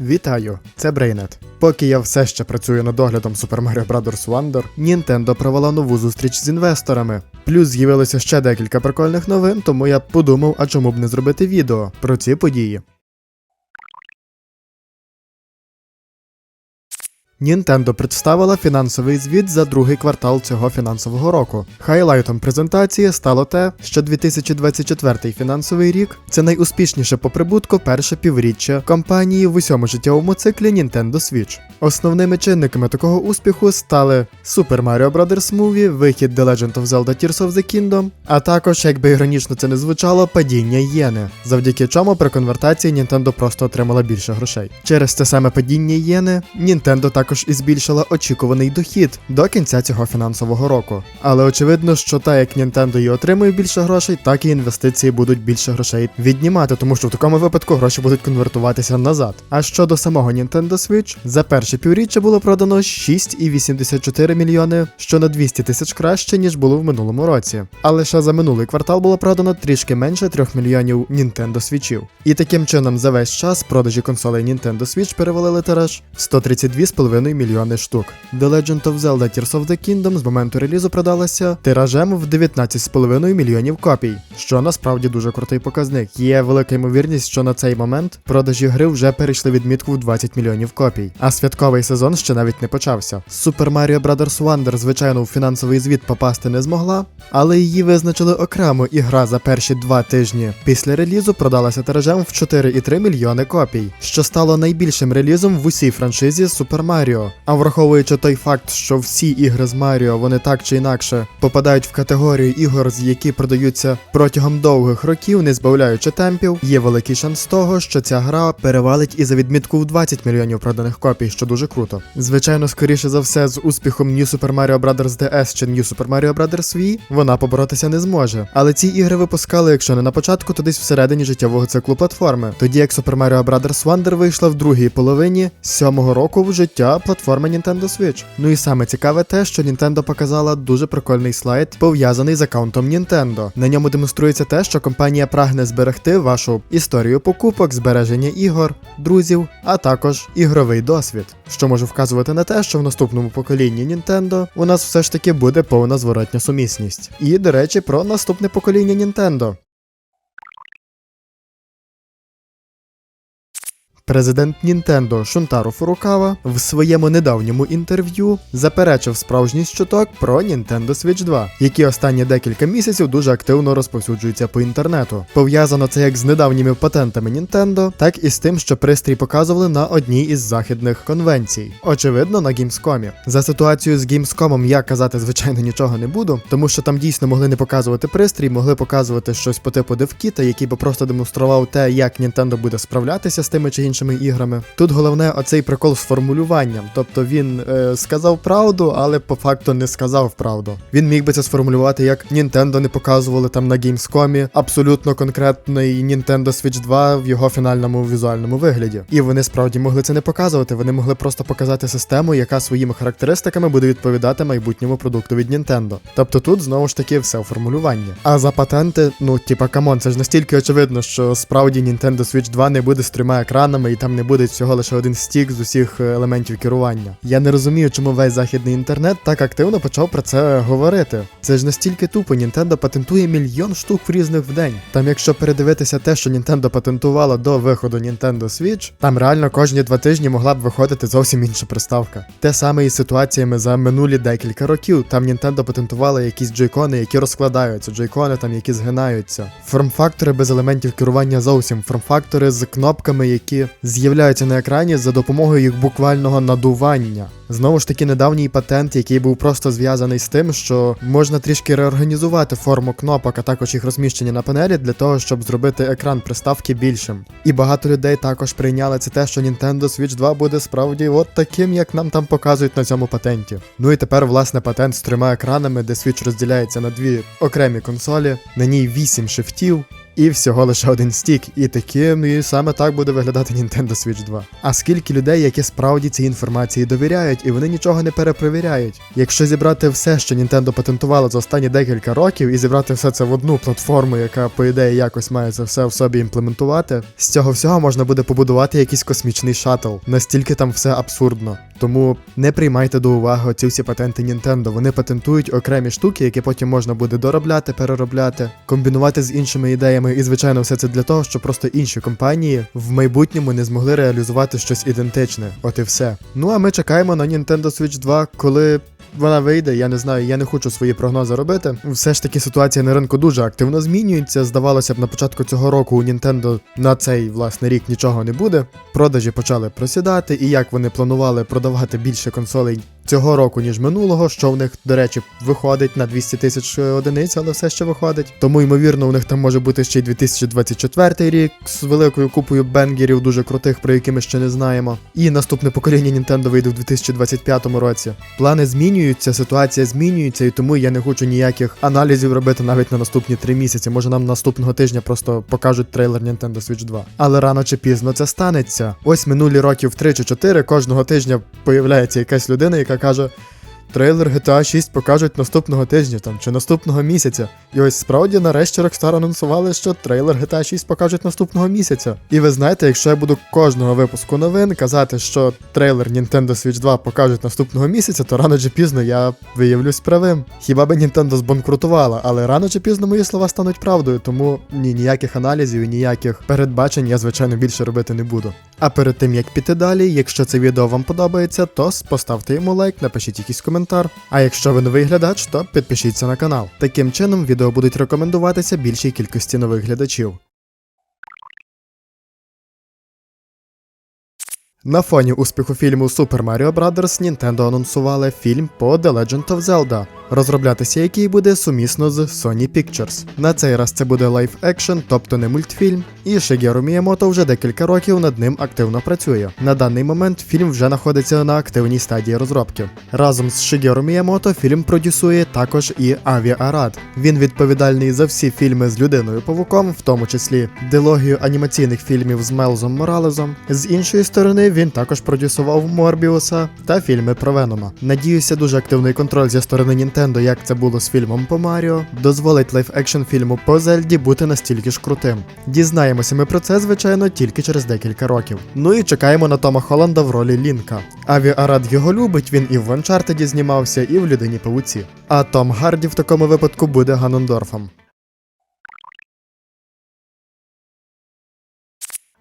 Вітаю, це Брейнет. Поки я все ще працюю над оглядом Super Mario Bros. Wonder, Nintendo провела нову зустріч з інвесторами. Плюс з'явилося ще декілька прикольних новин, тому я подумав, а чому б не зробити відео про ці події. Nintendo представила фінансовий звіт за другий квартал цього фінансового року. Хайлайтом презентації стало те, що 2024 фінансовий рік це найуспішніше по прибутку перше півріччя компанії в усьому життєвому циклі Nintendo Switch. Основними чинниками такого успіху стали Super Mario Bros. Movie, вихід The Legend of Zelda Tears of the Kingdom, а також, якби іронічно це не звучало, падіння єни, завдяки чому при конвертації Nintendo просто отримала більше грошей. Через це саме падіння єни Nintendo також і збільшила очікуваний дохід до кінця цього фінансового року. Але очевидно, що так як Nintendo і отримує більше грошей, так і інвестиції будуть більше грошей віднімати, тому що в такому випадку гроші будуть конвертуватися назад. А щодо самого Nintendo Switch, за перше півріччя було продано 6,84 мільйони, що на 200 тисяч краще, ніж було в минулому році. А лише за минулий квартал було продано трішки менше 3 мільйонів Nintendo Switchів. І таким чином за весь час продажі консолей Nintendo Switch перевалили тираж в 132,5 мільйони штук. The Legend of Zelda Tears of the Kingdom з моменту релізу продалася тиражем в 19,5 мільйонів копій, що насправді дуже крутий показник. Є велика ймовірність, що на цей момент продажі гри вже перейшли відмітку в 20 мільйонів копій, а святковий сезон ще навіть не почався. Super Mario Bros. Wonder, звичайно, у фінансовий звіт попасти не змогла, але її визначили окремо, і гра за перші два тижні після релізу продалася тиражем в 4,3 мільйони копій, що стало найбільшим релізом в усій франшизі Super Mario. А враховуючи той факт, що всі ігри з Маріо вони так чи інакше попадають в категорію ігор, з які продаються протягом довгих років, не збавляючи темпів, є великий шанс того, що ця гра перевалить і за відмітку в 20 мільйонів проданих копій, що дуже круто. Звичайно, скоріше за все, з успіхом New Super Mario Bros. DS чи New Super Mario Bros. Wii вона поборотися не зможе. Але ці ігри випускали, якщо не на початку, то десь всередині життєвого циклу платформи. Тоді як Super Mario Bros. Wonder вийшла в другій половині сьомого року в життя платформи Nintendo Switch. Ну і саме цікаве те, що Nintendo показала дуже прикольний слайд, пов'язаний з аккаунтом Nintendo. На ньому демонструється те, що компанія прагне зберегти вашу історію покупок, збереження ігор, друзів, а також ігровий досвід, що може вказувати на те, що в наступному поколінні Nintendo у нас все ж таки буде повна зворотня сумісність. І, до речі, про наступне покоління Nintendo. Президент Нінтендо Шунтаро Фурукава в своєму недавньому інтерв'ю заперечив справжність чуток про Nintendo Switch 2, які останні декілька місяців дуже активно розповсюджуються по інтернету. Пов'язано це як з недавніми патентами Nintendo, так і з тим, що пристрій показували на одній із західних конвенцій. Очевидно, на Gamescom. За ситуацією з Gamescom я казати звичайно нічого не буду, тому що там дійсно могли не показувати пристрій, могли показувати щось по типу девкіта, який би просто демонстрував те, як Nintendo буде справлятися з тими чи іншими іншими іграми. Тут головне оцей прикол з формулюванням. Тобто він е, сказав правду, але по факту не сказав правду. Він міг би це сформулювати, як Nintendo не показували там на Gamescom абсолютно конкретний Nintendo Switch 2 в його фінальному візуальному вигляді. І вони справді могли це не показувати. Вони могли просто показати систему, яка своїми характеристиками буде відповідати майбутньому продукту від Nintendo. Тобто тут знову ж таки все у формулюванні. А за патенти, ну типа камон, це ж настільки очевидно, що справді Nintendo Switch 2 не буде з трьома екранами і там не буде всього лише один стік з усіх е, елементів керування. Я не розумію, чому весь західний інтернет так активно почав про це говорити. Це ж настільки тупо, Nintendo патентує мільйон штук в різних в день. Там, якщо передивитися те, що Nintendo патентувала до виходу Nintendo Switch, там реально кожні два тижні могла б виходити зовсім інша приставка. Те саме і з ситуаціями за минулі декілька років. Там Nintendo патентувала якісь джойкони, які розкладаються, джойкони там, які згинаються. Форм-фактори без елементів керування зовсім, форм-фактори з кнопками, які з'являються на екрані за допомогою їх буквального надування. Знову ж таки, недавній патент, який був просто зв'язаний з тим, що можна трішки реорганізувати форму кнопок, а також їх розміщення на панелі для того, щоб зробити екран приставки більшим. І багато людей також прийняли це те, що Nintendo Switch 2 буде справді от таким, як нам там показують на цьому патенті. Ну і тепер, власне, патент з трьома екранами, де Switch розділяється на дві окремі консолі, на ній 8 шифтів. І всього лише один стік. І таким, і саме так буде виглядати Nintendo Switch 2. А скільки людей, які справді цій інформації довіряють, і вони нічого не перепровіряють. Якщо зібрати все, що Nintendo патентувало за останні декілька років, і зібрати все це в одну платформу, яка, по ідеї, якось має це все в собі імплементувати, з цього всього можна буде побудувати якийсь космічний шаттл. Настільки там все абсурдно. Тому не приймайте до уваги ці всі патенти Nintendo. Вони патентують окремі штуки, які потім можна буде доробляти, переробляти, комбінувати з іншими ідеями. І звичайно, все це для того, щоб просто інші компанії в майбутньому не змогли реалізувати щось ідентичне. От і все. Ну а ми чекаємо на Nintendo Switch 2, коли. Вона вийде, я не знаю, я не хочу свої прогнози робити. Все ж таки ситуація на ринку дуже активно змінюється. Здавалося б, на початку цього року у Nintendo на цей власне рік нічого не буде. Продажі почали просідати, і як вони планували продавати більше консолей цього року, ніж минулого, що в них, до речі, виходить на 200 тисяч одиниць, але все ще виходить. Тому, ймовірно, у них там може бути ще й 2024 рік з великою купою бенгерів, дуже крутих, про які ми ще не знаємо. І наступне покоління Nintendo вийде в 2025 році. Плани змінюються, ситуація змінюється, і тому я не хочу ніяких аналізів робити навіть на наступні три місяці. Може нам наступного тижня просто покажуть трейлер Nintendo Switch 2. Але рано чи пізно це станеться. Ось минулі років 3 чи 4 кожного тижня появляється якась людина, яка Kakarze Трейлер GTA 6 покажуть наступного тижня там чи наступного місяця. І ось справді нарешті Rockstar анонсували, що трейлер GTA 6 покажуть наступного місяця. І ви знаєте, якщо я буду кожного випуску новин казати, що трейлер Nintendo Switch 2 покажуть наступного місяця, то рано чи пізно я виявлюсь правим. Хіба би Nintendo збанкрутувала, але рано чи пізно мої слова стануть правдою, тому ні, ніяких аналізів і ніяких передбачень я, звичайно, більше робити не буду. А перед тим як піти далі, якщо це відео вам подобається, то поставте йому лайк, напишіть якийсь коментар. А якщо ви новий глядач, то підпишіться на канал. Таким чином відео будуть рекомендуватися більшій кількості нових глядачів. На фоні успіху фільму Super Mario Bros. Nintendo анонсували фільм по The Legend of Zelda, розроблятися який буде сумісно з Sony Pictures. На цей раз це буде лайф екшн, тобто не мультфільм, і Шигеру Міямото вже декілька років над ним активно працює. На даний момент фільм вже знаходиться на активній стадії розробки. Разом з Шигеру Міямото фільм продюсує також і Аві Арад. Він відповідальний за всі фільми з людиною павуком, в тому числі дилогію анімаційних фільмів з Мелзом Моралезом. З іншої сторони, він також продюсував Морбіуса та фільми про Венома. Надіюся, дуже активний контроль зі сторони Нінтендо, як це було з фільмом по Маріо, дозволить лайф-екшн фільму по Зельді бути настільки ж крутим. Дізнаємося ми про це, звичайно, тільки через декілька років. Ну і чекаємо на Тома Холланда в ролі Лінка. Аві Арад його любить, він і в Ванчартеді знімався, і в Людині Павуці. А Том Гарді в такому випадку буде Ганнондорфом.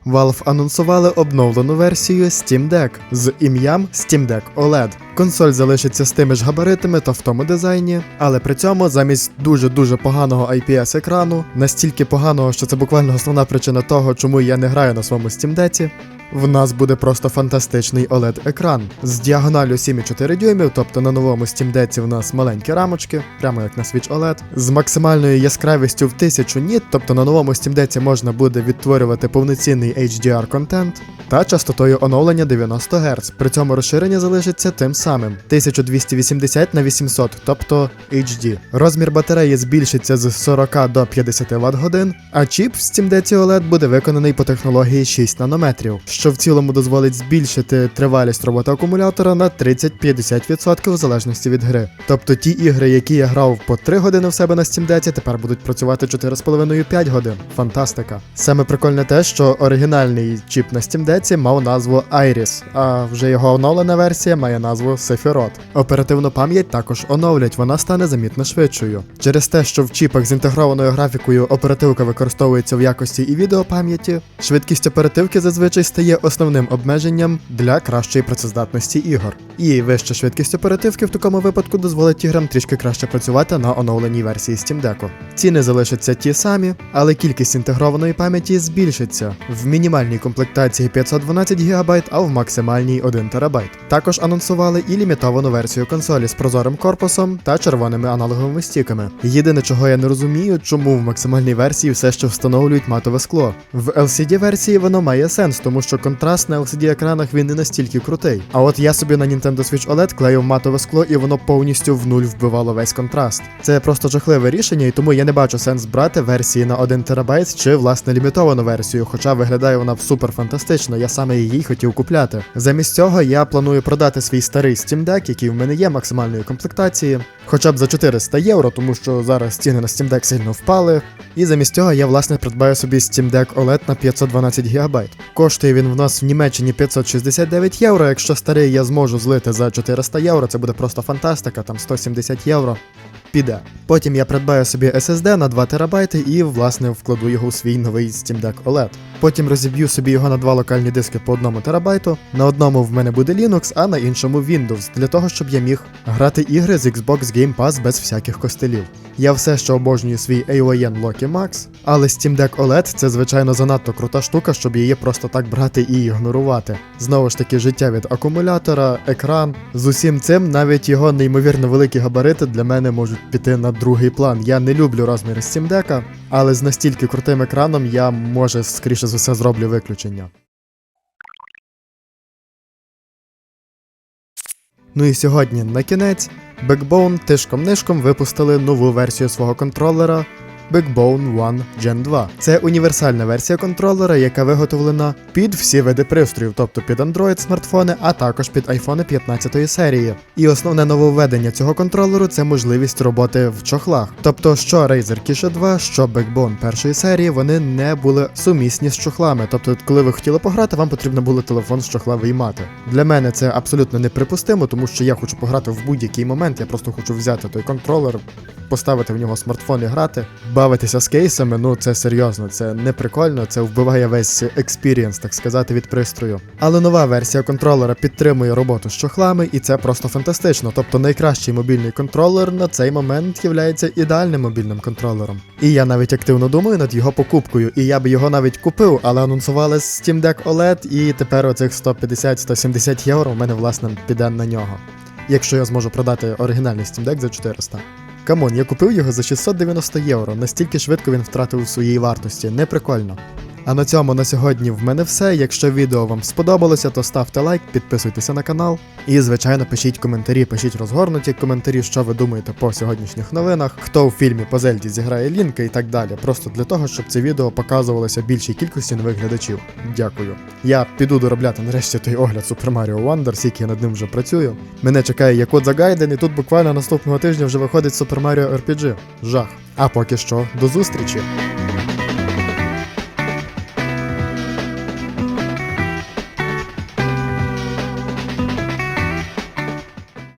Valve анонсували обновлену версію Steam Deck з ім'ям Steam Deck OLED. Консоль залишиться з тими ж габаритами та в тому дизайні, але при цьому замість дуже-дуже поганого IPS екрану, настільки поганого, що це буквально основна причина того, чому я не граю на своєму Steam Deck, в нас буде просто фантастичний OLED-екран з діагоналю 7,4 дюймів, тобто на новому Steam Deck в нас маленькі рамочки, прямо як на Switch OLED, з максимальною яскравістю в 1000 ніт, тобто на новому Steam Deck можна буде відтворювати повноцінний HDR контент та частотою оновлення 90 Гц. При цьому розширення залишиться тим самим 1280 на 800, тобто HD. Розмір батареї збільшиться з 40 до 50 Вт годин, а чіп в Steam OLED буде виконаний по технології 6 нанометрів що в цілому дозволить збільшити тривалість роботи акумулятора на 30-50% в залежності від гри. Тобто ті ігри, які я грав по 3 години в себе на Steam Deck, тепер будуть працювати 4,5-5 годин. Фантастика. Саме прикольне те, що оригінальний чіп на Steam Deck мав назву Iris, а вже його оновлена версія має назву Sephiroth. Оперативну пам'ять також оновлять, вона стане замітно швидшою. Через те, що в чіпах з інтегрованою графікою оперативка використовується в якості і відеопам'яті, швидкість оперативки зазвичай стає основним обмеженням для кращої працездатності ігор. І вища швидкість оперативки в такому випадку дозволить іграм трішки краще працювати на оновленій версії Steam Deck. Ціни залишаться ті самі, але кількість інтегрованої пам'яті збільшиться в мінімальній комплектації 512 ГБ, а в максимальній 1 ТБ. Також анонсували і лімітовану версію консолі з прозорим корпусом та червоними аналоговими стіками. Єдине, чого я не розумію, чому в максимальній версії все ще встановлюють матове скло. В LCD версії воно має сенс, тому що контраст на LCD екранах він не настільки крутий. А от я собі на Nintendo Switch OLED клеїв матове скло, і воно повністю в нуль вбивало весь контраст. Це просто жахливе рішення, і тому я не бачу сенс брати версії на 1 терабайт чи власне лімітовану версію, хоча виглядає вона супер фантастично, я саме її хотів купляти. Замість цього я планую продати свій старий Steam Deck, який в мене є максимальної комплектації, хоча б за 400 євро, тому що зараз ціни на Steam Deck сильно впали. І замість цього я власне придбаю собі Steam Deck OLED на 512 ГБ. Коштує він в нас в Німеччині 569 євро. Якщо старий я зможу злити за 400 євро, це буде просто фантастика, там 170 євро. Піде. Потім я придбаю собі SSD на 2 ТБ і, власне, вкладу його у свій новий Steam Deck OLED. Потім розіб'ю собі його на два локальні диски по 1 ТБ. На одному в мене буде Linux, а на іншому Windows, для того, щоб я міг грати ігри з Xbox Game Pass без всяких костелів. Я все ще обожнюю свій AON Loki Max, але Steam Deck OLED це звичайно занадто крута штука, щоб її просто так брати і ігнорувати. Знову ж таки, життя від акумулятора, екран. З усім цим навіть його неймовірно великі габарити для мене можуть піти на другий план. Я не люблю розміри Steam Deck, але з настільки крутим екраном я може скоріше за все зроблю виключення. Ну і сьогодні на кінець Backbone тишком-нишком випустили нову версію свого контролера Backbone One Gen 2. Це універсальна версія контролера, яка виготовлена під всі види пристроїв, тобто під Android смартфони, а також під iPhone 15 серії. І основне нововведення цього контролеру це можливість роботи в чохлах. Тобто, що Razer Kishi 2, що Backbone першої серії, вони не були сумісні з чохлами. Тобто, коли ви хотіли пограти, вам потрібно було телефон з чохла виймати. Для мене це абсолютно неприпустимо, тому що я хочу пограти в будь-який момент. Я просто хочу взяти той контролер, поставити в нього смартфон і грати, бавитися з кейсами. Ну це серйозно, це не прикольно, це вбиває весь експірієнс, так сказати, від пристрою. Але нова версія контролера підтримує роботу з чохлами, і це просто фантастично. Тобто найкращий мобільний контролер на цей момент є ідеальним мобільним контролером. І я навіть активно думаю над його покупкою, і я би його навіть купив, але анонсували Steam Deck OLED, і тепер оцих 150-170 євро в мене власне піде на нього. Якщо я зможу продати оригінальний Steam Deck за 400. Камон, я купив його за 690 євро, настільки швидко він втратив у своїй вартості, неприкольно. А на цьому на сьогодні в мене все. Якщо відео вам сподобалося, то ставте лайк, підписуйтеся на канал. І, звичайно, пишіть коментарі, пишіть розгорнуті коментарі, що ви думаєте по сьогоднішніх новинах, хто у фільмі по Зельді зіграє Лінка і так далі. Просто для того, щоб це відео показувалося більшій кількості нових глядачів. Дякую. Я піду доробляти нарешті той огляд Super Mario Wonder, який я над ним вже працюю. Мене чекає Якудза Гайден, і тут буквально наступного тижня вже виходить Super Mario RPG. Жах. А поки що, до зустрічі!